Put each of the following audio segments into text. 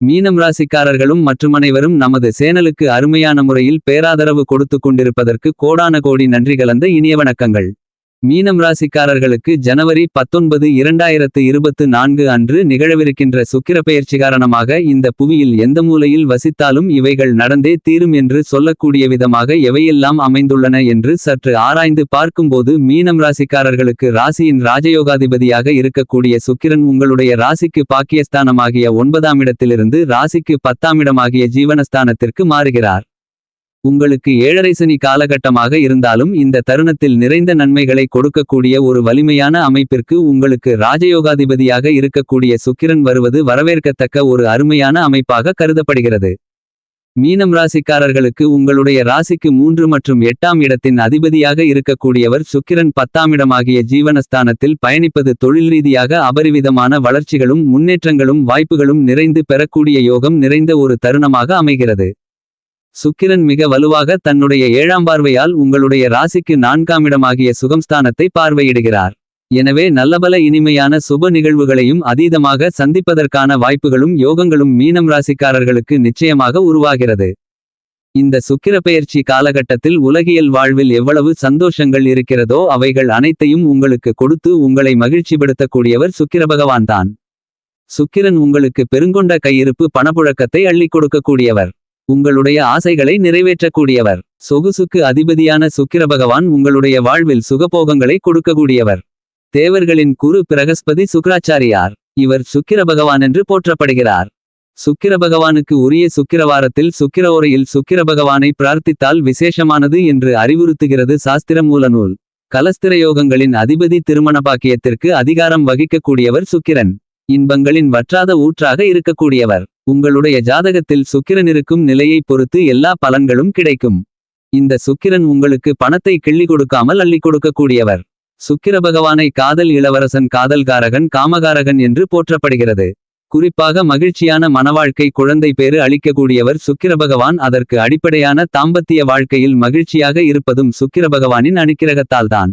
மீனம் ராசிக்காரர்களும் மற்றுமனைவரும் நமது சேனலுக்கு அருமையான முறையில் பேராதரவு கொடுத்து கொண்டிருப்பதற்கு கோடான கோடி நன்றி கலந்த இனிய வணக்கங்கள். மீனம் ராசிக்காரர்களுக்கு ஜனவரி பத்தொன்பது இரண்டாயிரத்து இருபத்து நான்கு அன்று நிகழவிருக்கின்ற சுக்கிரப்பெயர்ச்சி காரணமாக இந்த புவியில் எந்த மூலையில் வசித்தாலும் இவைகள் நடந்தே தீரும் என்று சொல்லக்கூடிய விதமாக எவையெல்லாம் அமைந்துள்ளன என்று சற்று ஆராய்ந்து பார்க்கும்போது மீனம் ராசிக்காரர்களுக்கு ராசியின் ராஜயோகாதிபதியாக இருக்கக்கூடிய சுக்கிரன் உங்களுடைய ராசிக்கு பாக்கியஸ்தானமாகிய ஒன்பதாம் இடத்திலிருந்து ராசிக்கு பத்தாம் இடமாகிய ஜீவனஸ்தானத்திற்கு மாறுகிறார். உங்களுக்கு ஏழரை சனி காலகட்டமாக இருந்தாலும் இந்த தருணத்தில் நிறைந்த நன்மைகளை கொடுக்கக்கூடிய ஒரு வலிமையான அமைப்பிற்கு உங்களுக்கு ராஜயோகாதிபதியாக இருக்கக்கூடிய சுக்கிரன் வருவது வரவேற்கத்தக்க ஒரு அருமையான அமைப்பாக கருதப்படுகிறது. மீனம் ராசிக்காரர்களுக்கு உங்களுடைய ராசிக்கு மூன்று மற்றும் எட்டாம் இடத்தின் அதிபதியாக இருக்கக்கூடியவர் சுக்கிரன் பத்தாம் இடமாகிய ஜீவனஸ்தானத்தில் பயணிப்பது தொழில் ரீதியாக அபரிவிதமான வளர்ச்சிகளும் முன்னேற்றங்களும் வாய்ப்புகளும் நிறைந்து பெறக்கூடிய யோகம் நிறைந்த ஒரு தருணமாக அமைகிறது. சுக்கிரன் மிக வலுவாக தன்னுடைய ஏழாம் பார்வையால் உங்களுடைய ராசிக்கு நான்காம் இடமாகிய சுகம்ஸ்தானத்தை பார்வையிடுகிறார். எனவே நல்லபல இனிமையான சுப நிகழ்வுகளையும் அதீதமாக சந்திப்பதற்கான வாய்ப்புகளும் யோகங்களும் மீனம் ராசிக்காரர்களுக்கு நிச்சயமாக உருவாகிறது. இந்த சுக்கிர பெயர்ச்சி காலகட்டத்தில் உலகியல் வாழ்வில் எவ்வளவு சந்தோஷங்கள் இருக்கிறதோ அவைகள் அனைத்தையும் உங்களுக்கு கொடுத்து உங்களை மகிழ்ச்சிப்படுத்தக்கூடியவர் சுக்கிர பகவான்தான். சுக்கிரன் உங்களுக்கு பெருங்கொண்ட கையிருப்பு பணப்புழக்கத்தை அள்ளிக் கொடுக்கக்கூடியவர். உங்களுடைய ஆசைகளை நிறைவேற்றக்கூடியவர். சொகுசுக்கு அதிபதியான சுக்கிர பகவான் உங்களுடைய வாழ்வில் சுகபோகங்களை கொடுக்கக்கூடியவர். தேவர்களின் குரு பிரகஸ்பதி சுக்ராச்சாரியார் இவர் சுக்கிர பகவான் என்று போற்றப்படுகிறார். சுக்கிர பகவானுக்கு உரிய சுக்கிரவாரத்தில் சுக்கிர ஓரையில் சுக்கிர பகவானை பிரார்த்தித்தால் விசேஷமானது என்று அறிவுறுத்துகிறது சாஸ்திர மூல நூல். கலஸ்திர யோகங்களின் அதிபதி திருமண பாக்கியத்திற்கு அதிகாரம் வகிக்கக்கூடியவர் சுக்கிரன். இன்பங்களின் வற்றாத ஊற்றாக இருக்கக்கூடியவர். உங்களுடைய ஜாதகத்தில் சுக்கிரன் இருக்கும் நிலையை பொறுத்து எல்லா பலன்களும் கிடைக்கும். இந்த சுக்கிரன் உங்களுக்கு பணத்தை கிள்ளி கொடுக்காமல் அள்ளி கொடுக்கக்கூடியவர். சுக்கிர பகவானை காதல் இளவரசன் காதல்காரகன் காமகாரகன் என்று போற்றப்படுகிறது. குறிப்பாக மகிழ்ச்சியான மனவாழ்க்கை குழந்தை பேறு அளிக்கக்கூடியவர் சுக்கிர பகவான். அதற்கு அடிப்படையான தாம்பத்திய வாழ்க்கையில் மகிழ்ச்சியாக இருப்பதும் சுக்கிர பகவானின் அனுக்கிரகத்தால்தான்.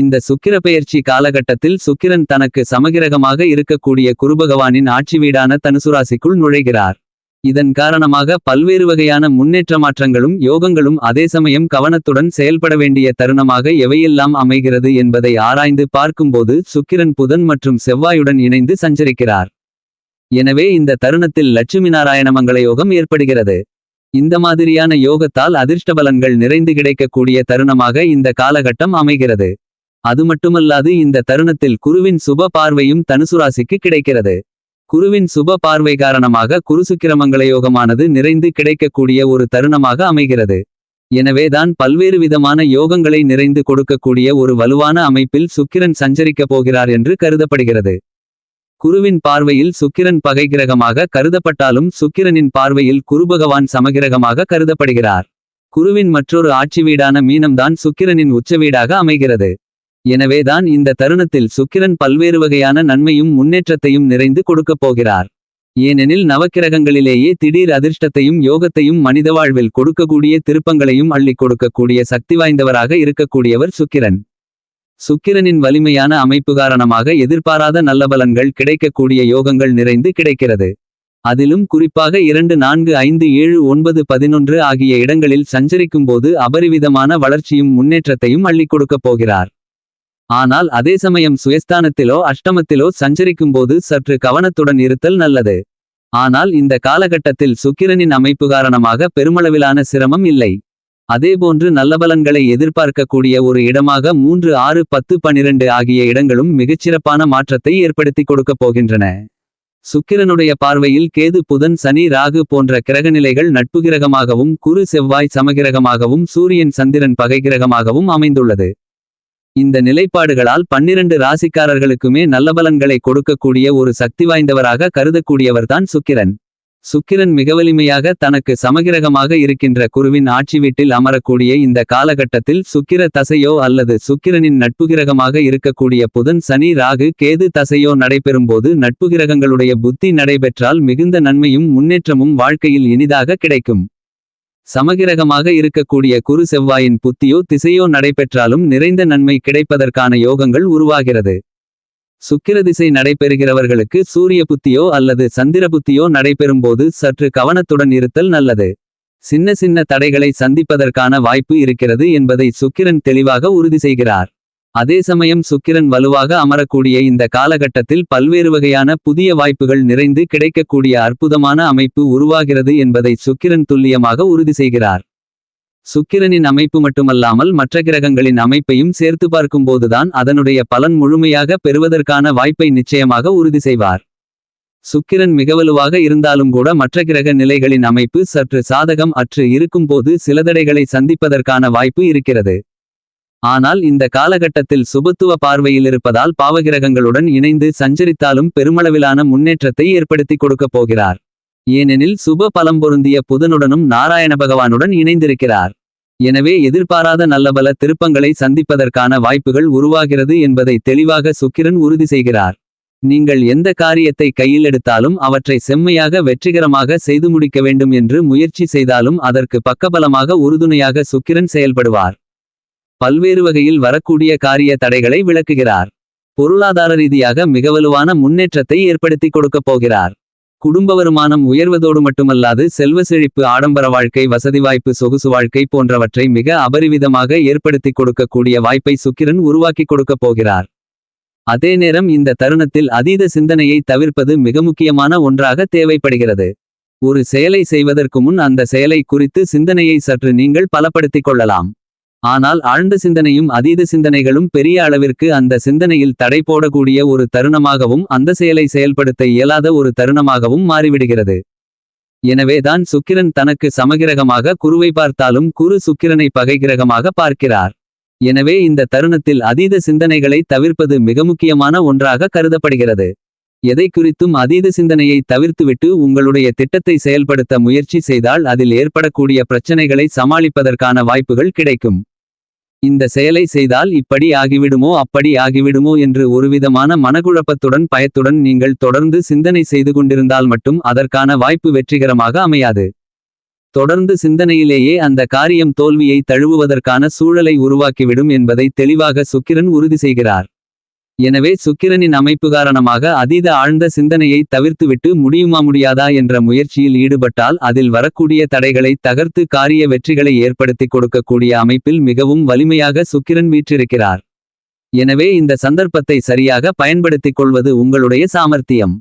இந்த சுக்கிர பெயர்ச்சி காலகட்டத்தில் சுக்கிரன் தனக்கு சமகிரகமாக இருக்கக்கூடிய குருபகவானின் ஆட்சி வீடான தனுசுராசிக்குள் நுழைகிறார். இதன் காரணமாக பல்வேறு வகையான முன்னேற்ற மாற்றங்களும் யோகங்களும் அதே சமயம் கவனத்துடன் செயல்பட வேண்டிய தருணமாக எவையெல்லாம் அமைகிறது என்பதை ஆராய்ந்து பார்க்கும்போது சுக்கிரன் புதன் மற்றும் செவ்வாயுடன் இணைந்து சஞ்சரிக்கிறார். எனவே இந்த தருணத்தில் லட்சுமி நாராயண மங்கள யோகம் ஏற்படுகிறது. இந்த மாதிரியான யோகத்தால் அதிர்ஷ்ட பலன்கள் நிறைந்து கிடைக்கக்கூடிய தருணமாக இந்த காலகட்டம் அமைகிறது. அது மட்டுமல்லாது இந்த தருணத்தில் குருவின் சுப பார்வையும் தனுசுராசிக்கு கிடைக்கிறது. குருவின் சுப பார்வை காரணமாக குருசுக்கிரமங்கள யோகமானது நிறைந்து கிடைக்கக்கூடிய ஒரு தருணமாக அமைகிறது. எனவேதான் பல்வேறு விதமான யோகங்களை நிறைந்து கொடுக்கக்கூடிய ஒரு வலுவான அமைப்பில் சுக்கிரன் சஞ்சரிக்கப் போகிறார் என்று கருதப்படுகிறது. குருவின் பார்வையில் சுக்கிரன் பகை கிரகமாக கருதப்பட்டாலும் சுக்கிரனின் பார்வையில் குருபகவான் சமகிரகமாக கருதப்படுகிறார். குருவின் மற்றொரு ஆட்சி வீடான மீனம்தான் சுக்கிரனின் உச்ச வீடாக அமைகிறது. எனவேதான் இந்த தருணத்தில் சுக்கிரன் பல்வேறு வகையான நன்மையும் முன்னேற்றத்தையும் நிறைந்து கொடுக்கப் போகிறார். ஏனெனில் நவக்கிரகங்களிலேயே திடீர் அதிர்ஷ்டத்தையும் யோகத்தையும் மனித வாழ்வில் கொடுக்கக்கூடிய திருப்பங்களையும் அள்ளிக் கொடுக்கக்கூடிய சக்தி வாய்ந்தவராக இருக்கக்கூடியவர் சுக்கிரன். சுக்கிரனின் வலிமையான அமைப்பு காரணமாக எதிர்பாராத நல்ல பலன்கள் கிடைக்கக்கூடிய யோகங்கள் நிறைந்து கிடைக்கிறது. அதிலும் குறிப்பாக இரண்டு நான்கு ஐந்து ஏழு ஒன்பது பதினொன்று ஆகிய இடங்களில் சஞ்சரிக்கும்போது அபரிவிதமான வளர்ச்சியும் முன்னேற்றத்தையும் அள்ளிக் கொடுக்கப் போகிறார். ஆனால் அதே சமயம் சுயஸ்தானத்திலோ அஷ்டமத்திலோ சஞ்சரிக்கும்போது சற்று கவனத்துடன் இருத்தல் நல்லது. ஆனால் இந்த காலகட்டத்தில் சுக்கிரனின் அமைப்பு காரணமாக பெருமளவிலான சிரமம் இல்லை. அதேபோன்று நல்ல பலன்களை எதிர்பார்க்கக்கூடிய ஒரு இடமாக மூன்று ஆறு பத்து பனிரெண்டு ஆகிய இடங்களும் மிகச்சிறப்பான மாற்றத்தை ஏற்படுத்தி கொடுக்கப் போகின்றன. சுக்கிரனுடைய பார்வையில் கேது புதன் சனி ராகு போன்ற கிரகநிலைகள் நட்பு கிரகமாகவும் குரு செவ்வாய் சமகிரகமாகவும் சூரியன் சந்திரன் பகை கிரகமாகவும் அமைந்துள்ளது. இந்த நிலைப்பாடுகளால் பன்னிரண்டு ராசிக்காரர்களுக்குமே நல்ல பலன்களை கொடுக்கக்கூடிய ஒரு சக்தி வாய்ந்தவராக கருதக்கூடியவர்தான் சுக்கிரன். சுக்கிரன் மிக வலிமையாக தனக்கு சமகிரகமாக இருக்கின்ற குருவின் ஆட்சி வீட்டில் அமரக்கூடிய இந்த காலகட்டத்தில் சுக்கிர தசையோ அல்லது சுக்கிரனின் நட்புகிரகமாக இருக்கக்கூடிய புதன் சனி ராகு கேது தசையோ நடைபெறும்போது நட்புகிரகங்களுடைய புத்தி நடைபெற்றால் மிகுந்த நன்மையும் முன்னேற்றமும் வாழ்க்கையில் இனிதாக கிடைக்கும். சமகிரகமாக இருக்கக்கூடிய குரு செவ்வாயின் புத்தியோ திசையோ நடைபெற்றாலும் நிறைந்த நன்மை கிடைப்பதற்கான யோகங்கள் உருவாகிறது. சுக்கிரதிசை நடைபெறுகிறவர்களுக்கு சூரிய புத்தியோ அல்லது சந்திர புத்தியோ நடைபெறும்போது சற்று கவனத்துடன் இருத்தல் நல்லது. சின்ன சின்ன தடைகளை சந்திப்பதற்கான வாய்ப்பு இருக்கிறது என்பதை சுக்கிரன் தெளிவாக உறுதி செய்கிறார். அதே சமயம் சுக்கிரன் வலுவாக அமரக்கூடிய இந்த காலகட்டத்தில் பல்வேறு வகையான புதிய வாய்ப்புகள் நிறைந்து கிடைக்கக்கூடிய அற்புதமான அமைப்பு உருவாகிறது என்பதை சுக்கிரன் துல்லியமாக உறுதி செய்கிறார். சுக்கிரனின் அமைப்பு மட்டுமல்லாமல் மற்ற கிரகங்களின் அமைப்பையும் சேர்த்து பார்க்கும்போதுதான் அதனுடைய பலன் முழுமையாக பெறுவதற்கான வாய்ப்பை நிச்சயமாக உறுதி செய்வார். சுக்கிரன் மிகவலுவாக இருந்தாலும் கூட மற்ற கிரக நிலைகளின் அமைப்பு சற்று சாதகம் அற்று இருக்கும்போது சில தடைகளை சந்திப்பதற்கான வாய்ப்பு இருக்கிறது. ஆனால் இந்த காலகட்டத்தில் சுபத்துவ பார்வையில் இருப்பதால் பாவகிரகங்களுடன் இணைந்து சஞ்சரித்தாலும் பெருமளவிலான முன்னேற்றத்தை ஏற்படுத்திக் கொடுக்கப் போகிறார். ஏனெனில் சுப பலம் பொருந்திய புதனுடனும் நாராயண பகவானுடன் இணைந்திருக்கிறார். எனவே எதிர்பாராத நல்லபல திருப்பங்களை சந்திப்பதற்கான வாய்ப்புகள் உருவாகிறது என்பதை தெளிவாக சுக்கிரன் உறுதி செய்கிறார். நீங்கள் எந்த காரியத்தை கையில் எடுத்தாலும் அவற்றை செம்மையாக வெற்றிகரமாக செய்து முடிக்க வேண்டும் என்று முயற்சி செய்தாலும் அதற்கு பக்கபலமாக உறுதுணையாக சுக்கிரன் செயல்படுவார். பல்வேறு வகையில் வரக்கூடிய காரிய தடைகளை விளக்குகிறார். பொருளாதார ரீதியாக மிகவலுவான முன்னேற்றத்தை ஏற்படுத்திக் கொடுக்கப் போகிறார். குடும்ப வருமானம் உயர்வதோடு மட்டுமல்லாது செல்வ செழிப்பு ஆடம்பர வாழ்க்கை வசதி வாய்ப்பு சொகுசு வாழ்க்கை போன்றவற்றை மிக அபரிவிதமாக ஏற்படுத்திக் கொடுக்கக்கூடிய வாய்ப்பை சுக்கிரன் உருவாக்கி கொடுக்கப் போகிறார். அதே நேரம் இந்த தருணத்தில் அதீத சிந்தனையை தவிர்ப்பது மிக முக்கியமான ஒன்றாக தேவைப்படுகிறது. ஒரு செயலை செய்வதற்கு முன் அந்த செயலை குறித்து சிந்தனையை சற்று நீங்கள் பலப்படுத்திக் கொள்ளலாம். ஆனால் ஆழ்ந்த சிந்தனையும் அதீத சிந்தனைகளும் பெரிய அளவிற்கு அந்த சிந்தனையில் தடை போடக்கூடிய ஒரு தருணமாகவும் அந்த செயலை செயல்படுத்த இயலாத ஒரு தருணமாகவும் மாறிவிடுகிறது. எனவேதான் சுக்கிரன் தனக்கு சமகிரகமாக குருவை பார்த்தாலும் குரு சுக்கிரனை பகைகிரகமாக பார்க்கிறார். எனவே இந்த தருணத்தில் அதீத சிந்தனைகளை தவிர்ப்பது மிக முக்கியமான ஒன்றாக கருதப்படுகிறது. எதை குறித்தும் அதீத சிந்தனையை தவிர்த்துவிட்டு உங்களுடைய திட்டத்தை செயல்படுத்த முயற்சி செய்தால் அதில் ஏற்படக்கூடிய பிரச்சனைகளை சமாளிப்பதற்கான வாய்ப்புகள் கிடைக்கும். இந்த செயலை செய்தால் இப்படி ஆகிவிடுமோ அப்படி ஆகிவிடுமோ என்று ஒருவிதமான மனக்குழப்பத்துடன் பயத்துடன் நீங்கள் தொடர்ந்து சிந்தனை செய்து கொண்டிருந்தால் மட்டும் அதற்கான வாய்ப்பு வெற்றிகரமாக அமையாது. தொடர்ந்து சிந்தனையிலேயே அந்த காரியம் தோல்வியை தழுவுவதற்கான சூழலை உருவாக்கிவிடும் என்பதை தெளிவாக சுக்கிரன் உறுதி செய்கிறார். எனவே சுக்கிரனின் அமைப்பு காரணமாக அதீத ஆழ்ந்த சிந்தனையை தவிர்த்துவிட்டு முடியுமா முடியாதா என்ற முயற்சியில் ஈடுபட்டால் அதில் வரக்கூடிய தடைகளை தகர்த்து காரிய வெற்றிகளை ஏற்படுத்திக் கொடுக்கக்கூடிய அமைப்பில் மிகவும் வலிமையாக சுக்கிரன் வீற்றிருக்கிறார். எனவே இந்த சந்தர்ப்பத்தை சரியாக பயன்படுத்திக் கொள்வது உங்களுடைய சாமர்த்தியம்.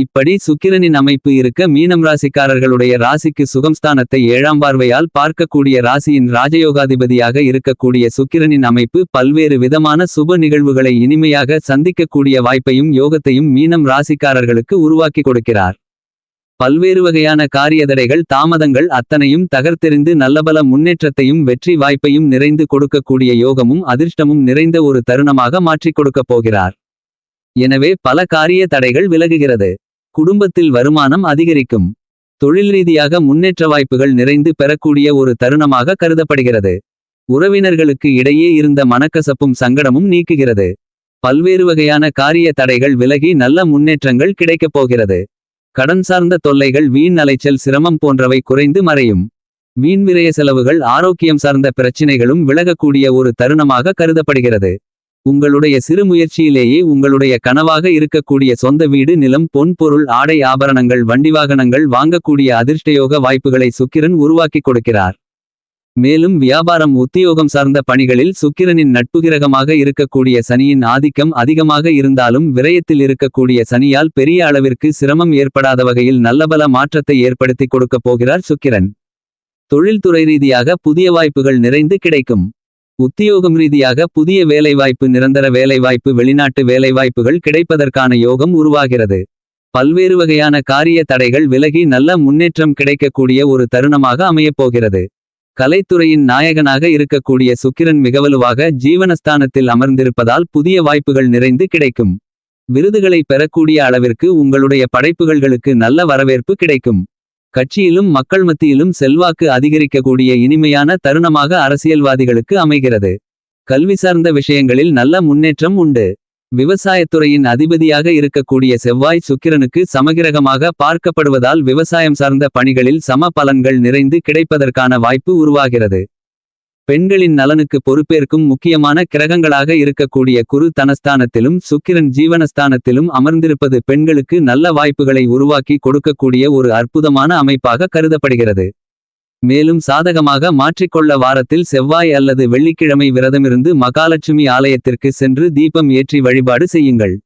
இப்படி சுக்கிரனின் அமைப்பு இருக்க மீனம் ராசிக்காரர்களுடைய ராசிக்கு சுகம்ஸ்தானத்தை ஏழாம் பார்வையால் பார்க்கக்கூடிய ராசியின் ராஜயோகாதிபதியாக இருக்கக்கூடிய சுக்கிரனின் அமைப்பு பல்வேறு விதமான சுப நிகழ்வுகளை இனிமையாக சந்திக்கக்கூடிய வாய்ப்பையும் யோகத்தையும் மீனம் ராசிக்காரர்களுக்கு உருவாக்கி கொடுக்கிறார். பல்வேறு வகையான காரியதடைகள் தாமதங்கள் அத்தனையும் தகர்த்தெறிந்து நல்லபல முன்னேற்றத்தையும் வெற்றி வாய்ப்பையும் நிறைந்து கொடுக்கக்கூடிய யோகமும் அதிர்ஷ்டமும் நிறைந்த ஒரு தருணமாக மாற்றிக் கொடுக்கப் போகிறார். எனவே பல காரிய தடைகள் விலகுகிறது. குடும்பத்தில் வருமானம் அதிகரிக்கும். தொழில் ரீதியாக முன்னேற்ற வாய்ப்புகள் நிறைந்து பெறக்கூடிய ஒரு தருணமாக கருதப்படுகிறது. உறவினர்களுக்கு இடையே இருந்த மனக்கசப்பும் சங்கடமும் நீக்குகிறது. பல்வேறு வகையான காரிய தடைகள் விலகி நல்ல முன்னேற்றங்கள் கிடைக்கப் போகிறது. கடன் சார்ந்த தொல்லைகள் வீண் அலைச்சல் சிரமம் போன்றவை குறைந்து மறையும். வீண் விரய செலவுகள் ஆரோக்கியம் சார்ந்த பிரச்சினைகளும் விலகக்கூடிய ஒரு தருணமாக கருதப்படுகிறது. உங்களுடைய சிறு முயற்சியிலேயே உங்களுடைய கனவாக இருக்கக்கூடிய சொந்த வீடு நிலம் பொன் பொருள் ஆடை ஆபரணங்கள் வண்டி வாகனங்கள் வாங்கக்கூடிய அதிர்ஷ்டயோக வாய்ப்புகளை சுக்கிரன் உருவாக்கி கொடுக்கிறார். மேலும் வியாபாரம் உத்தியோகம் சார்ந்த பணிகளில் சுக்கிரனின் நட்புகிரகமாக இருக்கக்கூடிய சனியின் ஆதிக்கம் அதிகமாக இருந்தாலும் விரயத்தில் இருக்கக்கூடிய சனியால் பெரிய அளவிற்கு சிரமம் ஏற்படாத வகையில் நல்லபல மாற்றத்தை ஏற்படுத்திக் கொடுக்கப் போகிறார் சுக்கிரன். தொழில்துறை ரீதியாக புதிய வாய்ப்புகள் நிறைந்து கிடைக்கும். உத்தியோகம் ரீதியாக புதிய வேலைவாய்ப்பு நிரந்தர வேலைவாய்ப்பு வெளிநாட்டு வேலைவாய்ப்புகள் கிடைப்பதற்கான யோகம் உருவாகிறது. பல்வேறு வகையான காரிய தடைகள் விலகி நல்ல முன்னேற்றம் கிடைக்கக்கூடிய ஒரு தருணமாக அமையப்போகிறது கலைத்துறையின் நாயகனாக இருக்கக்கூடிய சுக்கிரன் மிகவலுவாக ஜீவனஸ்தானத்தில் அமர்ந்திருப்பதால் புதிய வாய்ப்புகள் நிறைந்து கிடைக்கும். விருதுகளை பெறக்கூடிய அளவிற்கு உங்களுடைய படைப்புகள்களுக்கு நல்ல வரவேற்பு கிடைக்கும். கட்சியிலும் மக்கள் மத்தியிலும் செல்வாக்கு அதிகரிக்கக்கூடிய இனிமையான தருணமாக அரசியல்வாதிகளுக்கு அமைகிறது. கல்வி சார்ந்த விஷயங்களில் நல்ல முன்னேற்றம் உண்டு. விவசாயத்துறையின் அதிபதியாக இருக்கக்கூடிய செவ்வாய் சுக்கிரனுக்கு சமகிரகமாக பார்க்கப்படுவதால் விவசாயம் சார்ந்த பணிகளில் சம பலன்கள் நிறைந்து கிடைப்பதற்கான வாய்ப்பு உருவாகிறது. பெண்களின் நலனுக்கு பொறுப்பேற்கும் முக்கியமான கிரகங்களாக இருக்கக்கூடிய குரு தனஸ்தானத்திலும் சுக்கிரன் ஜீவனஸ்தானத்திலும் அமர்ந்திருப்பது பெண்களுக்கு நல்ல வாய்ப்புகளை உருவாக்கி கொடுக்கக்கூடிய ஒரு அற்புதமான அமைப்பாக கருதப்படுகிறது. மேலும் சாதகமாக மாற்றிக்கொள்ள வாரத்தில் செவ்வாய் அல்லது வெள்ளிக்கிழமை விரதமிருந்து மகாலட்சுமி ஆலயத்திற்கு சென்று தீபம் ஏற்றி வழிபாடு செய்யுங்கள்.